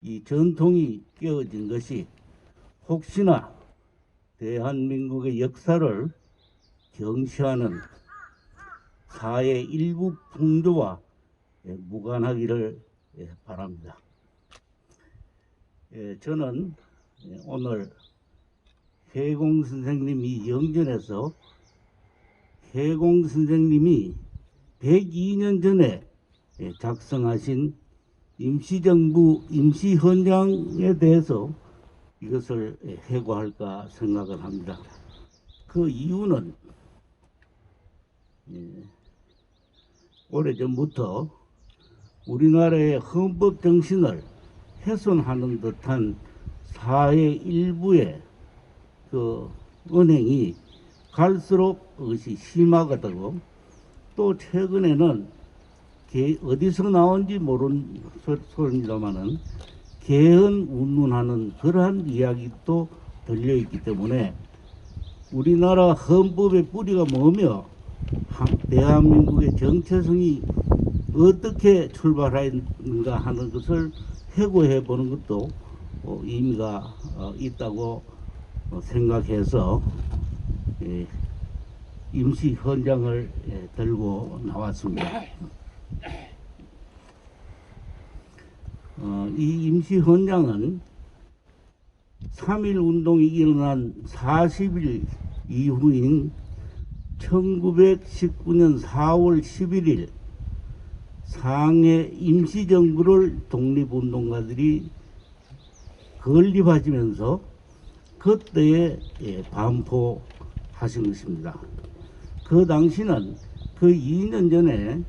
이 전통이 깨어진 것이 혹시나 대한민국의 역사를 경시하는 사회 일부 풍조와 예, 무관하기를 예, 바랍니다. 예, 저는 예, 오늘 해공 선생님이 영전에서 해공 선생님이 102년 전에 예, 작성하신 임시정부 임시 헌장에 대해서 이것을 예, 해고할까 생각을 합니다. 그 이유는 예, 오래전부터 우리나라의 헌법 정신을 훼손하는 듯한 사회 일부의 그 은행이 갈수록 그것이 심화가 되고 또 최근에는 개- 어디서 나온지 모르는 소- 소리입니다만은 개헌 운운하는 그러한 이야기도 들려 있기 때문에 우리나라 헌법의 뿌리가 뭐며 한- 대한민국의 정체성이 어떻게 출발했는가 하는 것을 해고해 보는 것도 어, 의미가 어, 있다고 어, 생각해서 예, 임시 헌장을 예, 들고 나왔습니다. 어, 이 임시 헌장은 3.1 운동이 일어난 40일 이후인 1919년 4월 11일 상해 임시정부를 독립운동가들이 건립하시면서 그때에 예, 반포하신 것입니다. 그 당시는 그 2년 전에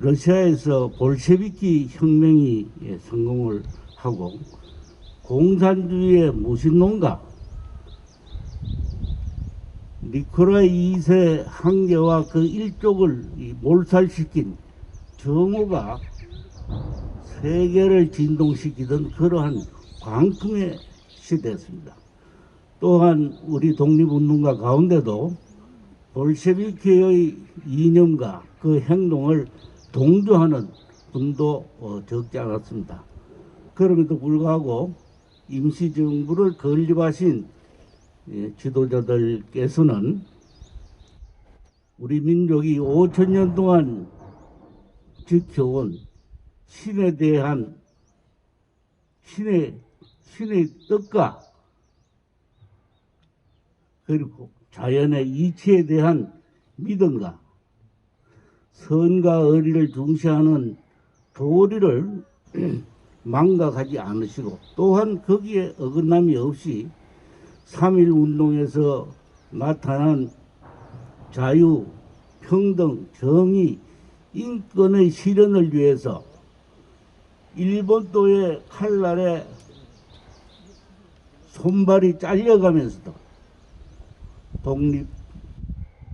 러시아에서 볼셰비키 혁명이 예, 성공을 하고 공산주의의 무신론가 니콜라이 2세 황제와 그 일족을 이 몰살시킨 정오가 세계를 진동시키던 그러한 광풍의 시대였습니다. 또한 우리 독립운동가 가운데도 볼셰비키의 이념과 그 행동을 동조하는 분도 어, 적지 않았습니다. 그럼에도 불구하고 임시정부를 건립하신 예, 지도자들께서는 우리 민족이 5천 년 동안 지켜온 신에 대한 신의 신의 뜻과 그리고 자연의 이치에 대한 믿음과 선과 의리를 중시하는 도리를 망각하지 않으시고 또한 거기에 어긋남이 없이 3.1 운동에서 나타난 자유, 평등, 정의, 인권의 실현을 위해서 일본도의 칼날에 손발이 잘려가면서도 독립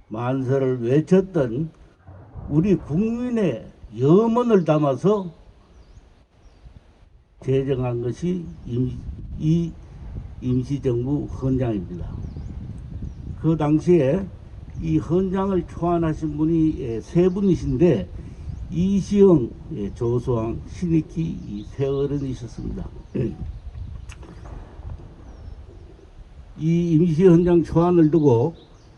만세를 외쳤던 우리 국민의 염원을 담아서 제정한 것이 임, 이 임시정부 헌장입니다. 그 당시에 이 헌장을 초안하신 분이 예, 세 분이신데 이시영, 예, 조수왕, 신익희 이세 어른이셨습니다. 이 임시헌장 초안을 두고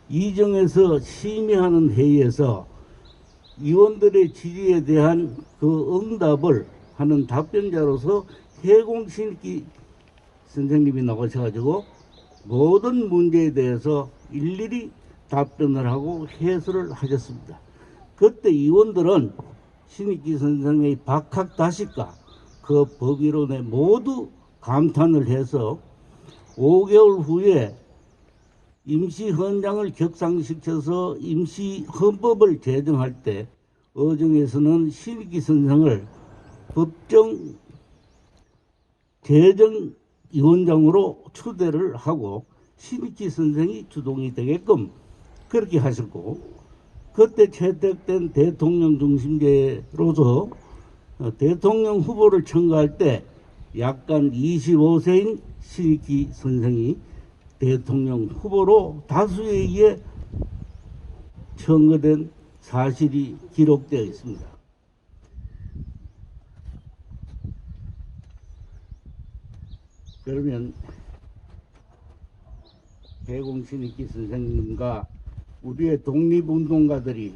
이정에서 심의하는 회의에서 의원들의 질의에 대한 그 응답을 하는 답변자로서 해공신기 선생님이 나오셔가지고 모든 문제에 대해서 일일이 답변을 하고 해설을 하셨습니다. 그때 의원들은 신익기 선생의 박학다식과 그 법이론에 모두 감탄을 해서 5개월 후에 임시 헌장을 격상시켜서 임시 헌법을 제정할 때 어정에서는 신익기 선생을 법정 제정 위원장으로 추대를 하고 신익기 선생이 주동이 되게끔 그렇게 하셨고 그때 채택된 대통령 중심제로서 어, 대통령 후보를 청구할 때 약간 25세인 신익기 선생이 대통령 후보로 다수에 의해 청구된 사실이 기록되어 있습니다. 그러면 배공신익기 선생님과 우리의 독립운동가들이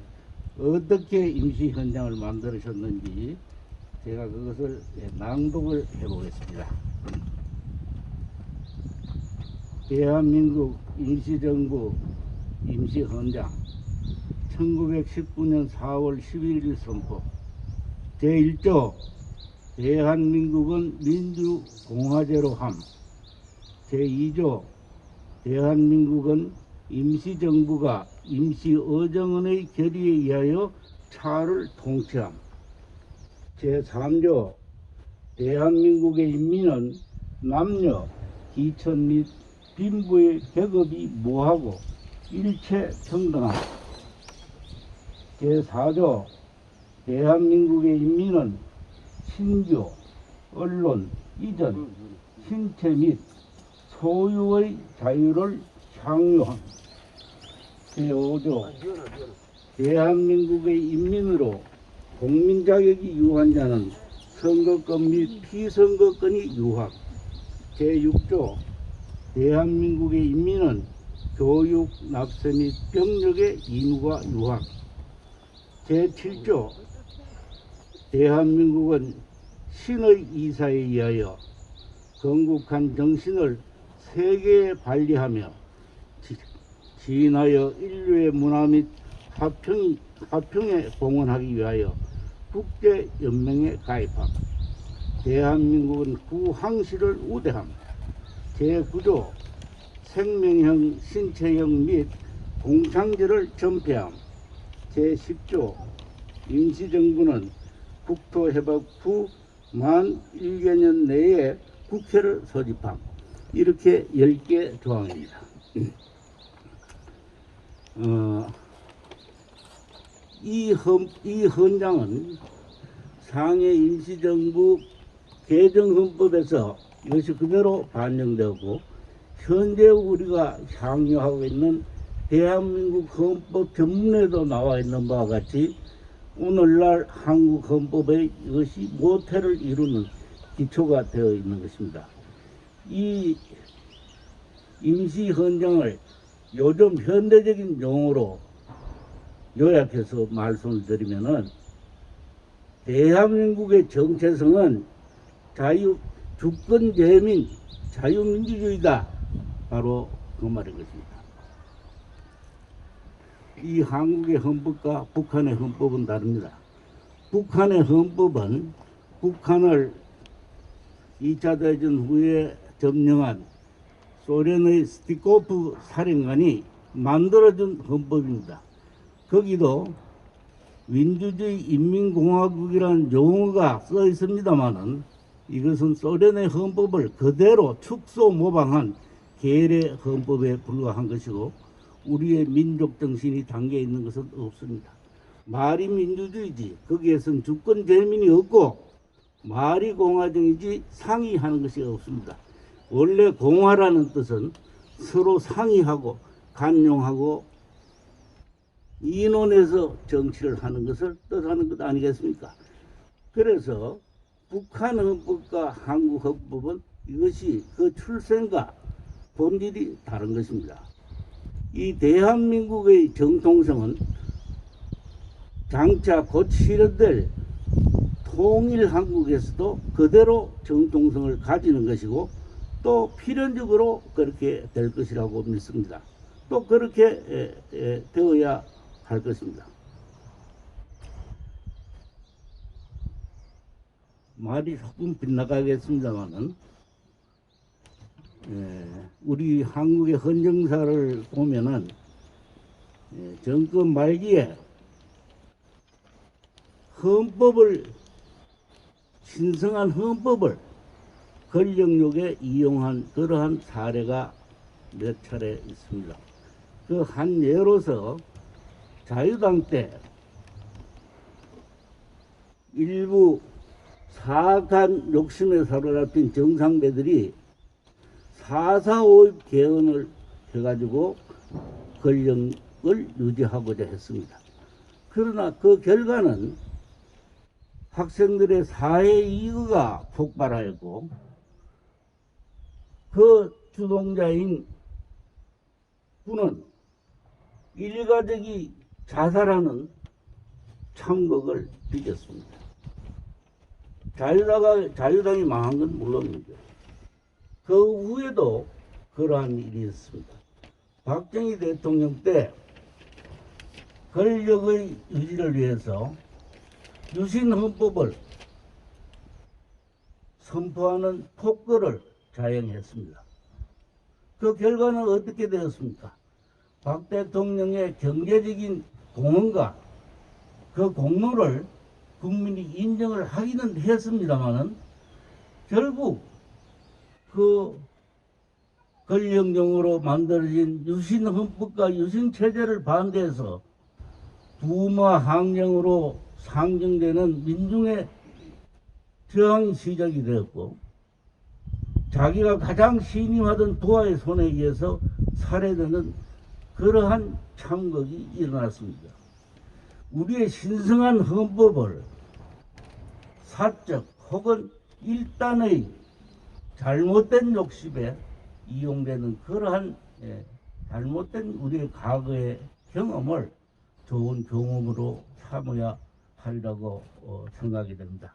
어떻게 임시 현장을 만들으셨는지 제가 그것을 예, 낭독을 해보겠습니다. 대한민국 임시정부 임시헌장 1919년 4월 11일 선포. 제1조 대한민국은 민주공화제로 함. 제2조 대한민국은 임시정부가 임시어정원의 결의에 의하여 차를 통치함. 제3조 대한민국의 인민은 남녀, 기천 및 빈부의 계급이 무하고 일체 평등함 제4조 대한민국의 인민은 신교, 언론, 이전, 신체 및 소유의 자유를 향유함 제5조 대한민국의 인민으로 공민 자격이 유한 자는 선거권 및 피선거권이 유학. 제6조 대한민국의 인민은 교육, 납세 및 병력의 의무가 유학. 제7조 대한민국은 신의 이사에 의하여 건국한 정신을 세계에 발리하며 지- 지인하여 인류의 문화 및 화평이, 화평에 공헌하기 위하여 국제연맹에 가입함. 대한민국은 구항시를 우대함. 제9조 생명형, 신체형 및 공창제를 전폐함. 제10조 임시정부는 국토해방 후만 1개년 내에 국회를 소집함. 이렇게 10개 조항입니다. 어, 이, 헌, 이 헌장은 상해 임시정부 개정헌법에서 이것이 그대로 반영되고 현재 우리가 향유하고 있는 대한민국 헌법 전문에도 나와 있는 바와 같이 오늘날 한국 헌법에 이것이 모태를 이루는 기초가 되어 있는 것입니다. 이 임시 헌장을 요즘 현대적인 용어로 요약해서 말씀을 드리면은 대한민국의 정체성은 자유 주권 재민 자유민주주의다 바로 그 말인 것입니다. 이 한국의 헌법과 북한의 헌법은 다릅니다. 북한의 헌법은 북한을 2차 대전 후에 점령한 소련의 스티코프 사령관이 만들어준 헌법입니다. 거기도 민주주의 인민공화국이라는 용어가 써 있습니다만은 이것은 소련의 헌법을 그대로 축소 모방한 계례 헌법에 불과한 것이고 우리의 민족 정신이 담겨 있는 것은 없습니다. 말이 민주주의지 거기에선 주권 재민이 없고 말이 공화정이지 상의하는 것이 없습니다. 원래 공화라는 뜻은 서로 상의하고 간용하고 인원에서 정치를 하는 것을 뜻하는 것 아니겠습니까? 그래서 북한 헌법과 한국 헌법은 이것이 그 출생과 본질이 다른 것입니다. 이 대한민국의 정통성은 장차 곧 실현될 통일 한국에서도 그대로 정통성을 가지는 것이고 또 필연적으로 그렇게 될 것이라고 믿습니다. 또 그렇게 되어야 할 것입니다. 말이 조금 빗나가겠습니다만은 예, 우리 한국의 헌정사를 보면은 예, 정권 말기에 헌법을 신성한 헌법을 권력욕에 이용한 그러한 사례가 몇 차례 있습니다. 그 한 예로서 자유당 때 일부 사악한 욕심에 사로잡힌 정상배들이 4.4.5 개헌을 해가지고 권력을 유지하고자 했습니다. 그러나 그 결과는 학생들의 사회 이의가 폭발하였고 그 주동자인 군은 일가족이 자살하는 참극을 빚었습니다. 자유당가, 자유당이 망한 건 물론이죠. 그 후에도 그러한 일이 있습니다. 박정희 대통령 때 권력의 유지를 위해서 유신 헌법을 선포하는 폭거를 자행했습니다. 그 결과는 어떻게 되었습니까? 박 대통령의 경제적인 공헌과 그 공로를 국민이 인정을 하기는 했습니다마는 결국 그 권력용으로 만들어진 유신 헌법과 유신 체제를 반대해서 부마 항쟁으로 상징되는 민중의 저항이 시작이 되었고 자기가 가장 신임하던 부하의 손에 의해서 살해되는 그러한 참극이 일어났습니다. 우리의 신성한 헌법을 사적 혹은 일단의 잘못된 욕심에 이용되는 그러한 예, 잘못된 우리의 과거의 경험을 좋은 경험으로 삼아야 하리라고 어, 생각이 됩니다.